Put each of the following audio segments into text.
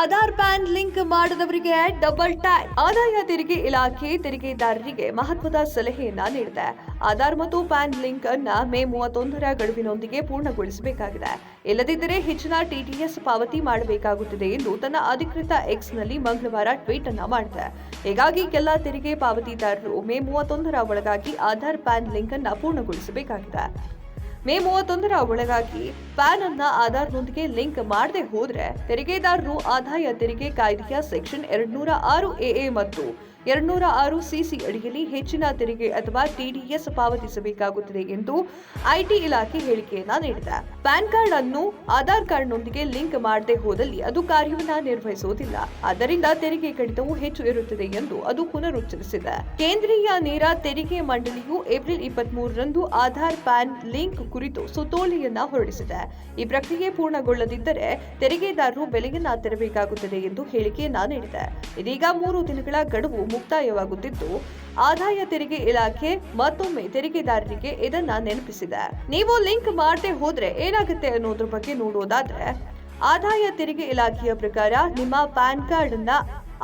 Aadhaar PAN link ಮಾಡಿದವರಿಗೆ double tag ಆದಾಯ ತೆರಿಗೆ ಇಲಾಖೆ ತೆರಿಗೆದಾರರಿಗೆ ಮಹತ್ವದ ಸಲಹೆಯನ್ನ ನೀಡಿದೆ. ಆಧಾರ್ ಮತ್ತು ಪ್ಯಾನ್ ಲಿಂಕ್ ಅನ್ನ ಮೇ ಮೂವತ್ತೊಂದರ ಗಡುವಿನೊಂದಿಗೆ ಪೂರ್ಣಗೊಳಿಸಬೇಕಾಗಿದೆ. ಇಲ್ಲದಿದ್ದರೆ ಹೆಚ್ಚಿನ ಟಿಟಿಎಸ್ ಪಾವತಿ ಮಾಡಬೇಕಾಗುತ್ತದೆ ಎಂದು ತನ್ನ ಅಧಿಕೃತ ಎಕ್ಸ್ನಲ್ಲಿ ಮಂಗಳವಾರ ಟ್ವೀಟ್ ಅನ್ನ ಮಾಡಿದೆ. ಹೀಗಾಗಿ ಎಲ್ಲ ತೆರಿಗೆ ಪಾವತಿದಾರರು ಮೇ ಮೂವತ್ತೊಂದರ ಒಳಗಾಗಿ ಆಧಾರ್ ಪ್ಯಾನ್ ಲಿಂಕ್ ಅನ್ನ ಪೂರ್ಣಗೊಳಿಸಬೇಕಾಗಿದೆ. ಮೇ ಮೂವತ್ತೊಂದರ ಒಳಗಾಗಿ ಪ್ಯಾನ್ ಅನ್ನ ಆಧಾರ್ನೊಂದಿಗೆ ಲಿಂಕ್ ಮಾಡದೆ ಹೋದ್ರೆ ತೆರಿಗೆದಾರರು ಆದಾಯ ತೆರಿಗೆ ಕಾಯ್ದೆಯ ಸೆಕ್ಷನ್ ಎರಡ್ನೂರ ಆರು ಎಎ ಮತ್ತು ಎರಡ್ನೂರ ಆರು ಸಿಸಿ ಅಡಿಯಲ್ಲಿ ಹೆಚ್ಚಿನ ತೆರಿಗೆ ಅಥವಾ ಟಿಡಿಎಸ್ ಪಾವತಿಸಬೇಕಾಗುತ್ತದೆ ಎಂದು ಐಟಿ ಇಲಾಖೆ ಹೇಳಿಕೆಯನ್ನ ನೀಡಿದೆ. ಪ್ಯಾನ್ ಕಾರ್ಡ್ ಅನ್ನು ಆಧಾರ್ ಕಾರ್ಡ್ನೊಂದಿಗೆ ಲಿಂಕ್ ಮಾಡದೆ ಹೋದಲ್ಲಿ ಅದು ಕಾರ್ಯವನ್ನ ನಿರ್ವಹಿಸುವುದಿಲ್ಲ. ಆದ್ದರಿಂದ ತೆರಿಗೆ ಕಡಿತವು ಹೆಚ್ಚು ಇರುತ್ತದೆ ಎಂದು ಅದು ಪುನರುಚ್ಚರಿಸಿದೆ. ಕೇಂದ್ರೀಯ ನೇರ ತೆರಿಗೆ ಮಂಡಳಿಯು ಏಪ್ರಿಲ್ ಇಪ್ಪತ್ತ್ ಮೂರರಂದು ಆಧಾರ್ ಪ್ಯಾನ್ ಲಿಂಕ್ ಕುರಿತು ಸುತ್ತೋಲೆಯನ್ನ ಹೊರಡಿಸಿದೆ. ಈ ಪ್ರಕ್ರಿಯೆ ಪೂರ್ಣಗೊಳ್ಳದಿದ್ದರೆ ತೆರಿಗೆದಾರರು ಬೆಲೆಯನ್ನ ತೆರಬೇಕಾಗುತ್ತದೆ ಎಂದು ಹೇಳಿಕೆಯನ್ನ ನೀಡಿದೆ. ಇದೀಗ ಮೂರು ದಿನಗಳ ಗಡುವು ಮುಕ್ತಾಯವಾಗುತ್ತಿದ್ದು, ಆದಾಯ ತೆರಿಗೆ ಇಲಾಖೆ ಮತ್ತೊಮ್ಮೆ ತೆರಿಗೆದಾರರಿಗೆ ಇದನ್ನ ನೆನಪಿಸಿದೆ. ನೀವು ಲಿಂಕ್ ಮಾಡದೆ ಹೋದ್ರೆ ಏನಾಗುತ್ತೆ ಅನ್ನೋದ್ರ ಬಗ್ಗೆ ನೋಡೋದಾದ್ರೆ, ಆದಾಯ ತೆರಿಗೆ ಇಲಾಖೆಯ ಪ್ರಕಾರ ನಿಮ್ಮ ಪ್ಯಾನ್ ಕಾರ್ಡ್ ಅನ್ನ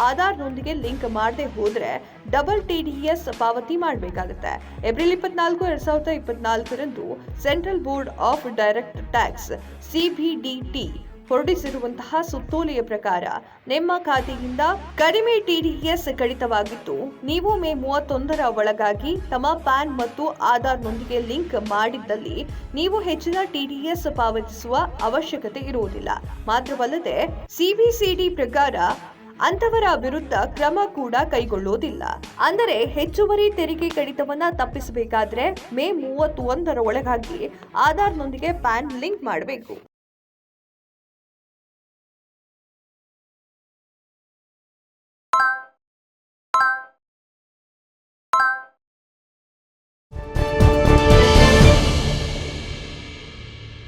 ಆಧಾರ್ನೊಂದಿಗೆ ಲಿಂಕ್ ಮಾಡದೆ ಹೋದ್ರೆ ಡಬಲ್ ಟಿಡಿಎಸ್ ಪಾವತಿ ಮಾಡಬೇಕಾಗುತ್ತೆ. ಏಪ್ರಿಲ್ ಇಪ್ಪತ್ನಾಲ್ಕು, ಎರಡ್ ಸಾವಿರದ ಇಪ್ಪತ್ನಾಲ್ಕರಂದು Central Board of Direct Tax CBDT ಹೊರಡಿಸಿರುವಂತಹ ಸುತ್ತೋಲೆಯ ಪ್ರಕಾರ ನಿಮ್ಮ ಖಾತೆಯಿಂದ ಕಡಿಮೆ ಟಿಡಿಎಸ್ ಕಡಿತವಾಗಿದ್ದು, ನೀವು ಮೇ ಮೂವತ್ತೊಂದರ ಒಳಗಾಗಿ ತಮ್ಮ ಪ್ಯಾನ್ ಮತ್ತು ಆಧಾರ್ನೊಂದಿಗೆ ಲಿಂಕ್ ಮಾಡಿದ್ದಲ್ಲಿ ನೀವು ಹೆಚ್ಚಿನ ಟಿಡಿಎಸ್ ಪಾವತಿಸುವ ಅವಶ್ಯಕತೆ ಇರುವುದಿಲ್ಲ. ಮಾತ್ರವಲ್ಲದೆ ಸಿಬಿಸಿಡಿ ಪ್ರಕಾರ ಅಂತವರ ವಿರುದ್ಧ ಕ್ರಮ ಕೂಡ ಕೈಗೊಳ್ಳುವುದಿಲ್ಲ. ಅಂದರೆ ಹೆಚ್ಚುವರಿ ತೆರಿಗೆ ಕಡಿತವನ್ನ ತಪ್ಪಿಸಬೇಕಾದ್ರೆ ಮೇ ಮೂವತ್ತೊಂದರ ಒಳಗಾಗಿ ಆಧಾರ್ನೊಂದಿಗೆ ಪ್ಯಾನ್ ಲಿಂಕ್ ಮಾಡಬೇಕು.